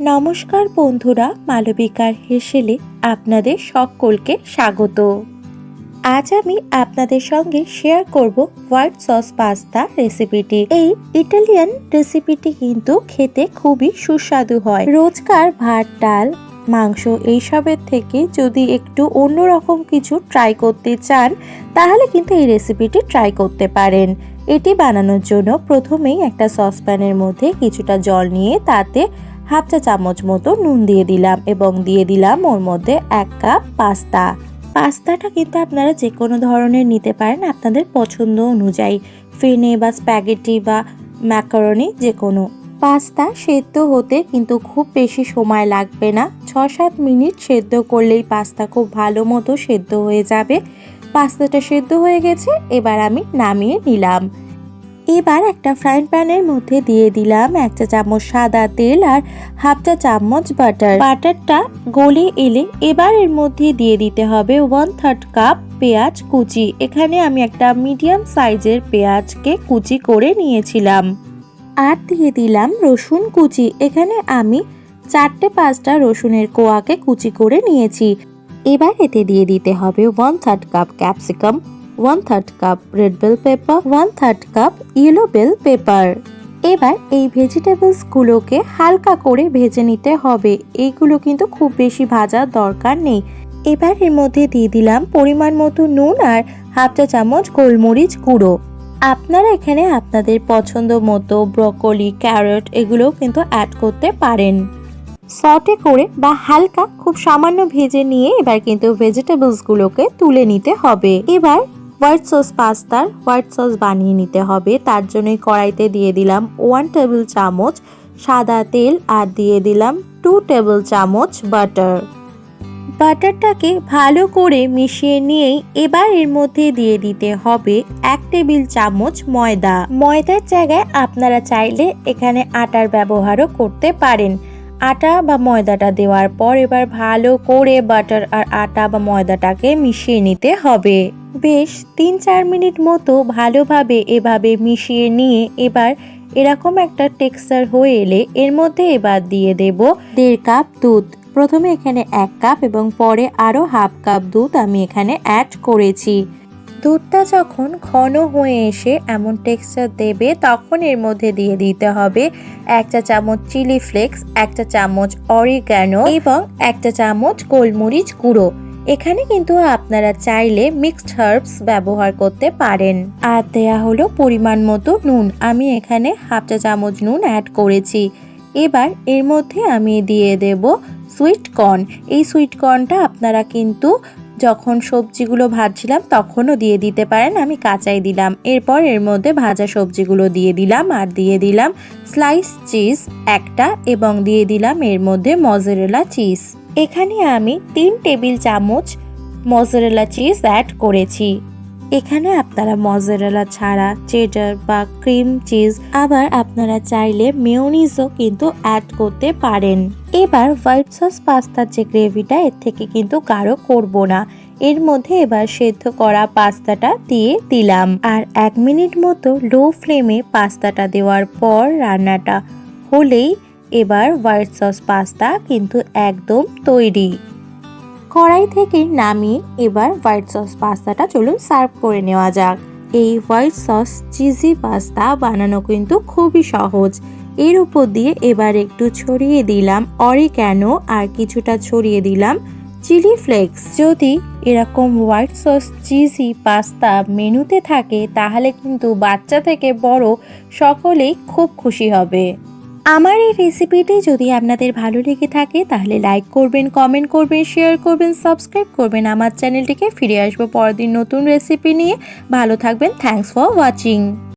নমস্কার বন্ধুরা, মালবিকার হেসেলে আপনাদের সকলকে স্বাগত। আজ আমি আপনাদের সঙ্গে শেয়ার করব হোয়াইট সস পাস্তা রেসিপিটি এই ইটালিয়ান রেসিপিটি কিন্তু খেতে খুবই সুস্বাদু হয়। রোজকার ভাত, ডাল, মাংস এইসবের থেকে যদি একটু অন্যরকম কিছু ট্রাই করতে চান, তাহলে কিন্তু এই রেসিপিটি ট্রাই করতে পারেন। এটি বানানোর জন্য প্রথমেই একটা সসপ্যানের মধ্যে কিছুটা জল নিয়ে তাতে হাফ চা চামচ মতো নুন দিয়ে দিলাম এবং দিয়ে দিলাম ওর মধ্যে এক কাপ পাস্তা। পাস্তাটা কিন্তু আপনারা যে কোনো ধরনের নিতে পারেন আপনাদের পছন্দ অনুযায়ী। ফেনে বা স্প্যাগেটি বা ম্যাকারনি যে কোনো পাস্তা সেদ্ধ হতে কিন্তু খুব বেশি সময় লাগবে না। ছ সাত মিনিট সেদ্ধ করলেই পাস্তা খুব ভালো মতো সেদ্ধ হয়ে যাবে। পাস্তাটা সেদ্ধ হয়ে গেছে, এবার আমি নামিয়ে নিলাম। এবার একটা ফ্রাইং প্যানের মধ্যে দিয়ে দিলাম এক চা চামচ সাদা তেল আর হাফ চা চামচ বাটার বাটারটা গলে এলে এবার এর মধ্যে দিয়ে দিতে হবে ওয়ান থার্ড কাপ পেঁয়াজ কুচি। এখানে আমি একটা মিডিয়াম সাইজের পেঁয়াজকে কুচি করে নিয়েছিলাম। আর দিয়ে দিলাম রসুন কুচি। এখানে আমি চারটে পাঁচটা রসুনের কোয়াকে কুচি করে নিয়েছি। এবার এতে দিয়ে দিতে হবে one third cup capsicum one third cup red bell pepper one third cup yellow bell pepper এবার এই ভেজিটেবলসগুলোকে হালকা করে ভেজে নিতে হবে। এইগুলো কিন্তু খুব বেশি ভাজার দরকার নেই। এবার এর মধ্যে দিয়ে দিলাম পরিমাণ মতো নুন আর হাফ চা চামচ গোলমরিচ গুঁড়ো। আপনারা এখানে আপনাদের পছন্দ মতো ব্রকলি ক্যারট এগুলোও কিন্তু অ্যাড করতে পারেন। সটে করে বা হালকা খুব সামান্য ভেজে নিয়ে এবার কিন্তু ভেজিটেবলসগুলোকে তুলে নিতে হবে। এবার হোয়াইট সস পাস্তার হোয়াইট সস বানিয়ে নিতে হবে। তার জন্য কড়াইতে দিয়ে দিলাম ওয়ান টেবিল চামচ সাদা তেল আর দিয়ে দিলাম টু টেবিল চামচ বাটার বাটারটাকে ভালো করে মিশিয়ে নিয়েই এবার এর মধ্যে দিয়ে দিতে হবে এক টেবিল চামচ ময়দা। ময়দার জায়গায় আপনারা চাইলে এখানে আটার ব্যবহারও করতে পারেন। আটা বা ময়দাটা দেওয়ার পর এবার ভালো করে বাটার আর আটা বা ময়দাটাকে মিশিয়ে নিতে হবে। বেশ তিন চার মিনিট মতো ভালোভাবে এভাবে মিশিয়ে নিয়ে এবার এরকম একটা টেক্সচার হয়ে এলে এর মধ্যে এবার দিয়ে দেব দেড় কাপ দুধ। প্রথমে এখানে এক কাপ এবং পরে আরও হাফ কাপ দুধ আমি এখানে অ্যাড করেছি। দুধটা যখন ঘন হয়ে এসে এমন টেক্সচার দেবে তখন এর মধ্যে দিয়ে দিতে হবে এক চা চামচ চিলি ফ্লেক্স এক চা চামচ অরিগ্যানো এবং এক চা চামচ গোলমরিচ গুঁড়ো। এখানে কিন্তু আপনারা চাইলে মিক্সড হার্বস ব্যবহার করতে পারেন। আর দেয়া হলো পরিমাণ মতো নুন। আমি এখানে হাফ চা চামচ নুন অ্যাড করেছি। এবার এর মধ্যে আমি দিয়ে দেব সুইট কর্ন এই সুইট কর্নটা আপনারা কিন্তু যখন সবজিগুলো ভাজছিলাম তখনও দিয়ে দিতে পারেন। আমি কাঁচাই দিলাম। এরপর এর মধ্যে ভাজা সবজিগুলো দিয়ে দিলাম আর দিয়ে দিলাম স্লাইস চিজ একটা এবং দিয়ে দিলাম এর মধ্যে মজেরেলা চিজ এখানে আমি তিন টেবিল চামচ মজেরেলা চিজ অ্যাড করেছি। এখানে আপনারা মজেরেলা ছাড়া চেডার বা ক্রিম চিজ আবার আপনারা চাইলে মেয়োনিজও কিন্তু অ্যাড করতে পারেন। এবার হোয়াইট সস পাস্তার যে গ্রেভিটা এর থেকে কিন্তু গাঢ় করব না। এর মধ্যে এবার সেদ্ধ করা পাস্তাটা দিয়ে দিলাম। আর এক মিনিট মতো লো ফ্লেমে পাস্তাটা দেওয়ার পর রান্নাটা হলেই এবার হোয়াইট সস পাস্তা কিন্তু একদম তৈরি। কড়াই থেকে নামিয়ে এবার হোয়াইট সস পাস্তাটা চলুন সার্ভ করে নেওয়া যাক। এই হোয়াইট সস চিজি পাস্তা বানানো কিন্তু খুবই সহজ। এর উপর দিয়ে এবার একটু ছড়িয়ে দিলাম অরিক্যানো আর কিছুটা ছড়িয়ে দিলাম চিলি ফ্লেক্স। যদি এরকম হোয়াইট সস চিজি পাস্তা মেনুতে থাকে তাহলে কিন্তু বাচ্চা থেকে বড় সকলেই খুব খুশি হবে। আমার এই রেসিপিটি যদি আপনাদের ভালো লেগে থাকে, তাহলে লাইক করবেন কমেন্ট করবেন শেয়ার করবেন সাবস্ক্রাইব করবেন। আমার চ্যানেলটিকে ফিরে আসব পরদিন নতুন রেসিপি নিয়ে। ভালো থাকবেন। Thanks for watching